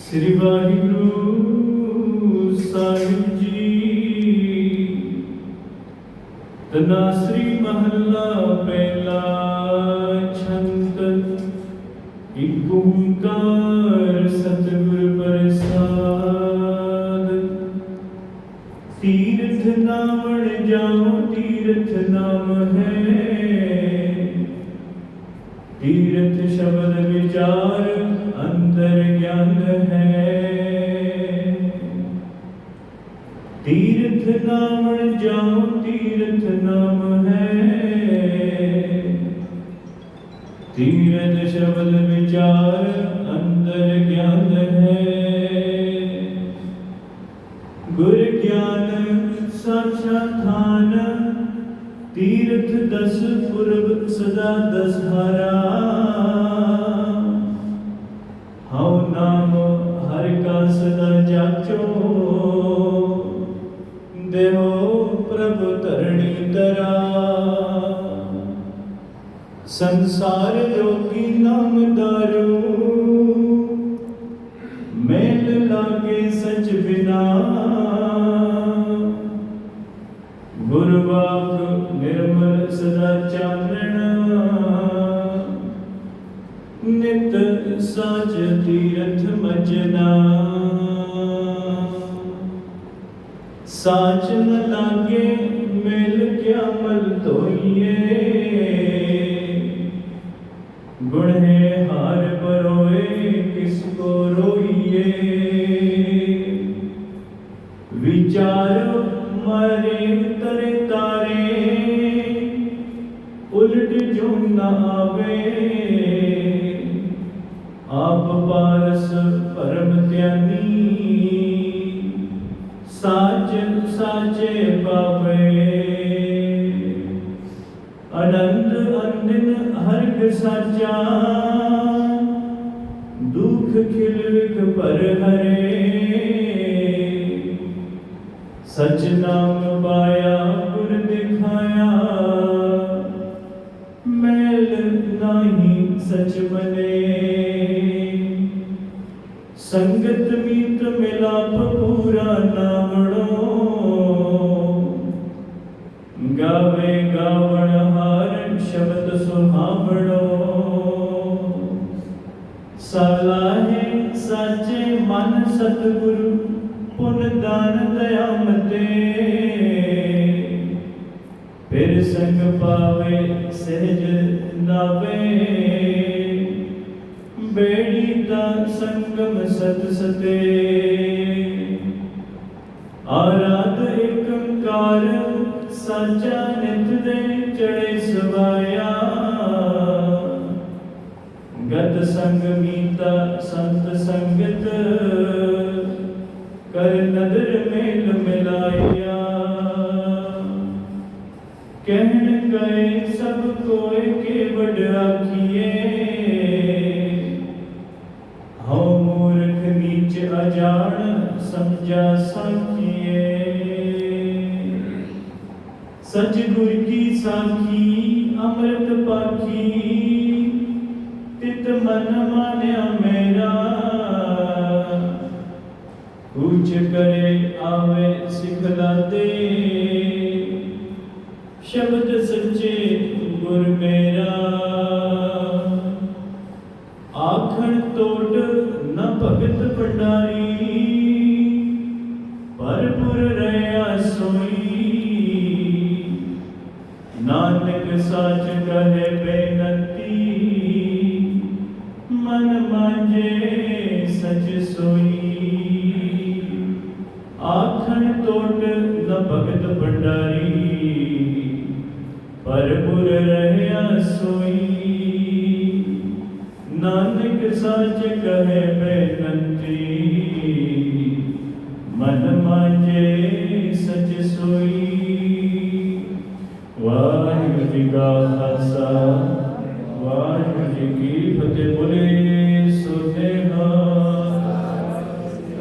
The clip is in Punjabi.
ਸ੍ਰੀ ਵਾਹਿਗੁਰੂ ਸਾਹਿਬ ਜੀ ਤਨਾਸਰੀ ਮਹੱਲਾ ਪਹਿਲਾ ਛੰਤ ਇਕ ਓੰਕਾਰ ਵਿਚਾਰ ਅੰਦਰ ਗਿਆਨ ਹੈ। ਤੀਰਥ ਨਾਮਣ ਜਾਉ, ਤੀਰਥ ਨਾਮ ਹੈ। ਤੀਰਥ ਸ਼ਬਦ ਵਿਚਾਰ ਅੰਦਰ ਗਿਆਨ ਹੈ। ਗੁਰ ਗਿਆਨ ਸਾਚਾ ਤੀਰਥ ਦਸ ਪੁਰਬ ਸਦਾ ਦਸਹਾਰਾ। ਜਾਚੋ ਦੇਹੋ ਪ੍ਰਭ ਧਰਣੀ ਤਰਾ ਸੰਸਾਰ ਜੋਗੀ ਨਾਮ ਦਾਰੂ ਮੇਲ ਲਾਗੇ ਸਚ ਬਿਨਾ। ਗੁਰਵਾਕ ਨਿਰਮਲ ਸਦਾ ਚਾਨਣਾ। ਨਿਤ ਸਾਚ ਤੀਰਥ ਮਜਨਾ। ਸਾਚ ਨ ਲਾਗੇ ਮਿਲ ਕਿਆ ਮਲ ਧੋਈਏ ਗੁਣ ਹੈ ਹਾਰ ਪਰੋਏ ਕਿਸ ਕੋ ਰੋਈਏ ਵਿਚਾਰ ਮਰੇ ਤਰੇ ਤਾਰੇ ਉਲਟ ਜੋ ਨਾ ਆਵੇ ਆਪ ਪਾਰਸ ਪਰਮ ਧਿਆਨੀ ਸਾਚ ਸਾਚੇ ਪਾਵੇ ਅਨੰਦ ਅੰਦਿਨ ਹਰਿ ਸਾਚਾ। ਦੁਖ ਖਿਲ ਪਰ ਹਰੇ। ਸਚ ਨਾਮ ਪਾਇਆ ਗੁਰ ਦਿਖਾਇਆ। ਮੈਲ ਨਹੀਂ ਸਚ ਬਨੇ ਸੰਗਤ ਸਤਿਗੁਰੂ ਪੁਨ ਦਾਨ ਦਇਆ ਫਿਰ ਸੰਗ ਪਾਵੇ, ਸਹਿਜ ਨਾਵੇ। ਬੇੜੀ ਦਾ ਸੰਗਮ ਸਤ ਸਤੇ। ਆਰਾਧ ਏਕੰਕਾਰ, ਸਾਚਾ ਨਿਤ ਦੇ ਚੜੇ ਸਵਾਇਆ। ਗਤ ਸੰਗ ਮੀਤਾ, ਸੰਤ ਸੰਗਤ ਸਭ ਕੋਏ ਕੇ ਵਡ ਆਖੀਏ ਹਉ ਮੂਰਖ ਨੀਚ ਅਜਾਣ ਸਮਝਾ ਸਾਖੀਏ ਸਚ ਗੁਰ ਕੀ ਸਾਖੀ ਅੰਮ੍ਰਿਤ ਪਾਖੀ ਤਿਤ ਮਨ ਮਾਨਿਆ ਮੇਰਾ ਉੱਚ ਕਰੇ ਸ਼ਬਦ ਸੱਚੇ ਗੁਰ ਮੇਰਾ। ਆਖਣ ਟੋਟ ਨ ਭਗਤ ਭੰਡਾਰੀ ਪਰਪੁਰ ਰਹਿਆ ਸੋਈ। ਨਾਨਕ ਸਾਚ ਕਹੇ ਬੇਨਤੀ, ਮਨ ਮਾਝੇ ਸਚ ਸੋਈ। ਆਖਣ ਤੋਟ ਨ ਭਗਤ ਭੰਡਾਰੀ ਭਰਪੂਰ ਰਹਿਆ ਸੋਈ। ਨਾਨਕ ਸੱਚ ਕਹੇ ਬੇਨਤੀ। ਮਨ ਮਾਝੇ ਸੱਚ ਸੋਈ। ਵਾਹਿਗੁਰੂ ਜੀ ਕਾ ਖਾਲਸਾ, ਵਾਹਿਗੁਰੂ ਜੀ ਕੀ ਫਤਿਹ ਬੋਲੇ।